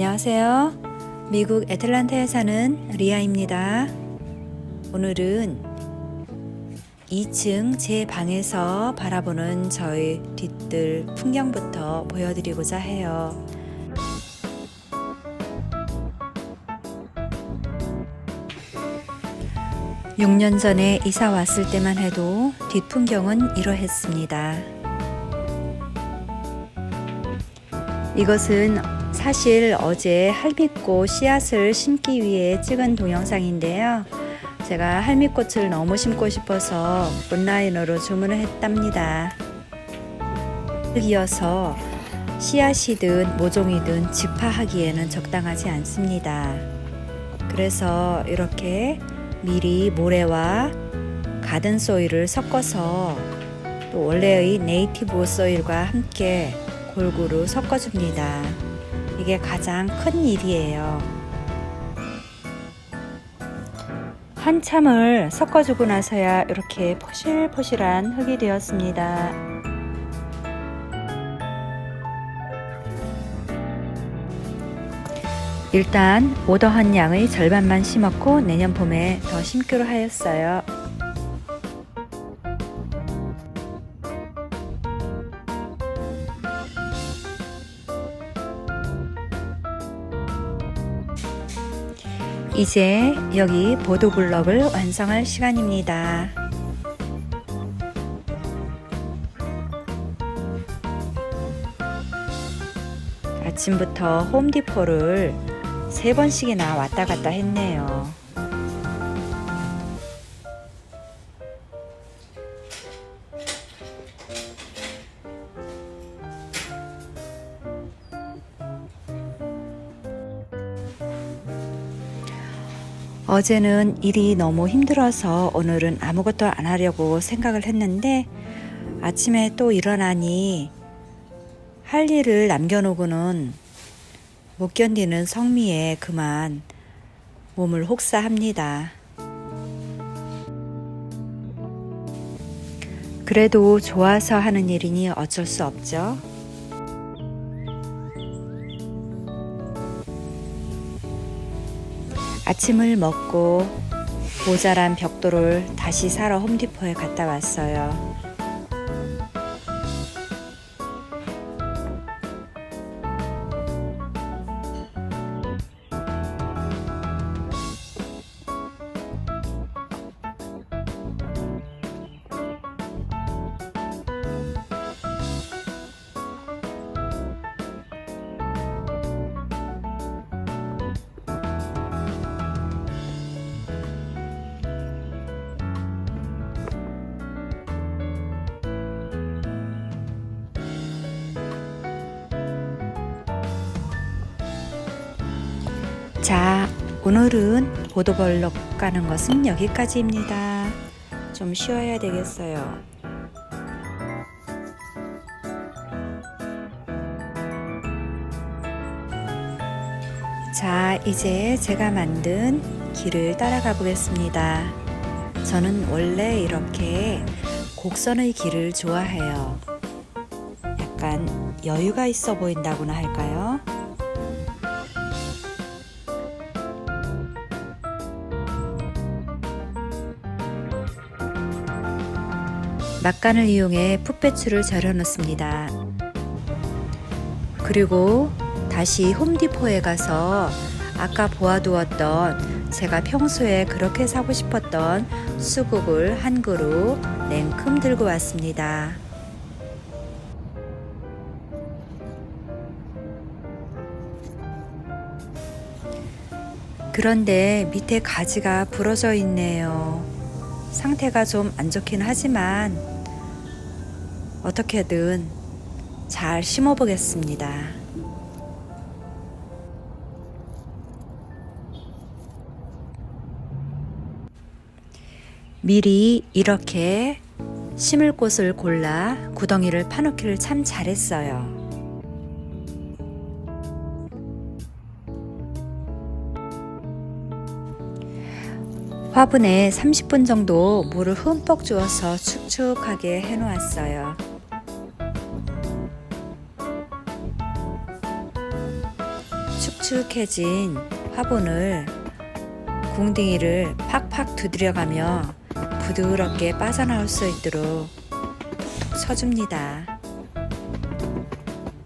안녕하세요. 미국 애틀란타에 사는 리아입니다. 오늘은 2층 제 방에서 바라보는 저희 뒤뜰 풍경부터 보여드리고자 해요. 육 년 전에 이사 왔을 때만 해도 뒷풍경은 이러했습니다. 이것은 사실 어제 할미꽃 씨앗을 심기 위해 찍은 동영상인데요. 제가 할미꽃을 너무 심고 싶어서 온라인으로 주문을 했답니다. 이어서 씨앗이든 모종이든 집화하기에는 적당하지 않습니다. 그래서 이렇게 미리 모래와 가든 소일을 섞어서 또 원래의 네이티브 소일과 함께 골고루 섞어줍니다. 이게 가장 큰 일이에요. 한참을 섞어주고 나서야 이렇게 포실포실한 흙이 되었습니다. 일단 오더한 양의 절반만 심었고 내년 봄에 더 심기로 하였어요. 이제 여기 보도 블럭을 완성할 시간입니다. 아침부터 홈디포를 세 번씩이나 왔다 갔다 했네요. 어제는 일이 너무 힘들어서 오늘은 아무것도 안 하려고 생각을 했는데 아침에 또 일어나니 할 일을 남겨놓고는 못 견디는 성미에 그만 몸을 혹사합니다. 그래도 좋아서 하는 일이니 어쩔 수 없죠. 아침을 먹고 모자란 벽돌을 다시 사러 홈디포에 갔다 왔어요. 자, 오늘은 보도벌럭 가는 것은 여기까지입니다. 좀 쉬어야 되겠어요. 자, 이제 제가 만든 길을 따라가 보겠습니다. 저는 원래 이렇게 곡선의 길을 좋아해요. 약간 여유가 있어 보인다고나 할까요? 막간을 이용해 풋배추를 절여 넣습니다. 그리고 다시 홈디포에 가서 아까 보아두었던 제가 평소에 그렇게 사고 싶었던 수국을 한 그루 냉큼 들고 왔습니다. 그런데 밑에 가지가 부러져 있네요. 상태가 좀 안 좋긴 하지만 어떻게든 잘 심어 보겠습니다. 미리 이렇게 심을 곳을 골라 구덩이를 파놓기를 참 잘했어요. 화분에 30분 정도 물을 흠뻑 주어서 축축하게 해 놓았어요. 축축해진 화분을 궁둥이를 팍팍 두드려가며 부드럽게 빠져나올 수 있도록 쳐줍니다.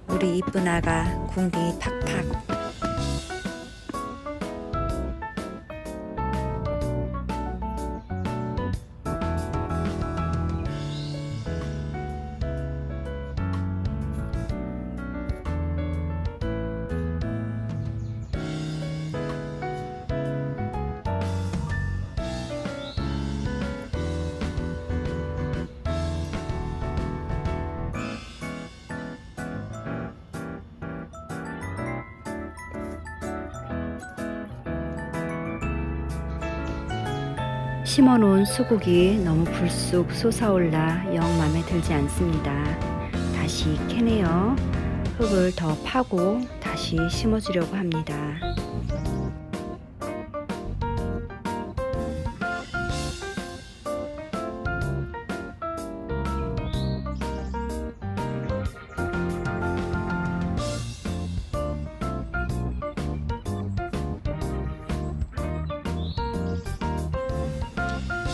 우리 이쁜 아가 궁둥이 팍팍 심어놓은 수국이 너무 불쑥 솟아올라 영 마음에 들지 않습니다. 다시 캐내어 흙을 더 파고 다시 심어주려고 합니다.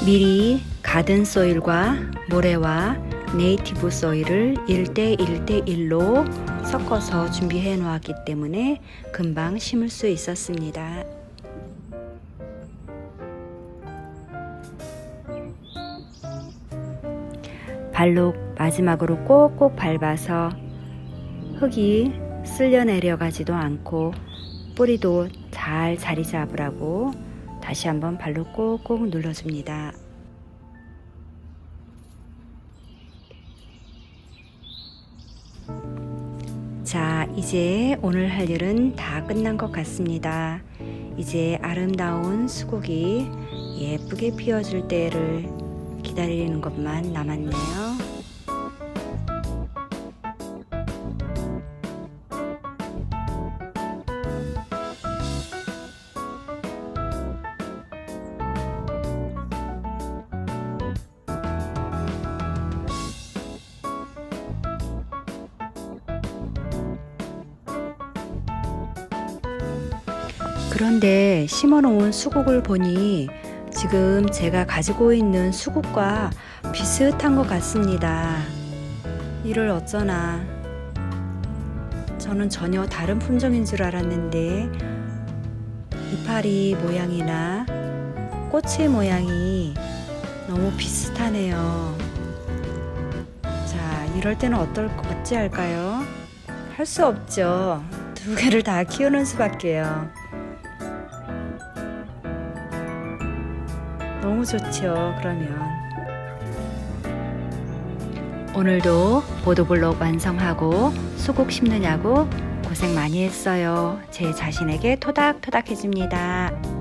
미리 가든 소일과 모래와 네이티브 소일을 1대 1대 1로 섞어서 준비해 놓았기 때문에 금방 심을 수 있었습니다. 발로 마지막으로 꼭꼭 밟아서 흙이 쓸려 내려가지도 않고 뿌리도 잘 자리 잡으라고 다시 한번 발로 꼭꼭 눌러줍니다. 자, 이제 오늘 할 일은 다 끝난 것 같습니다. 이제 아름다운 수국이 예쁘게 피어줄 때를 기다리는 것만 남았네요. 그런데 심어놓은 수국을 보니 지금 제가 가지고 있는 수국과 비슷한 것 같습니다. 이를 어쩌나. 저는 전혀 다른 품종인 줄 알았는데 이파리 모양이나 꽃의 모양이 너무 비슷하네요. 자, 이럴 때는 어떨 어찌 할까요? 할 수 없죠. 두 개를 다 키우는 수밖에요. 너무 좋죠. 그러면 오늘도 보도블록 완성하고 수국 심느냐고 고생 많이 했어요. 제 자신에게 토닥토닥 해줍니다.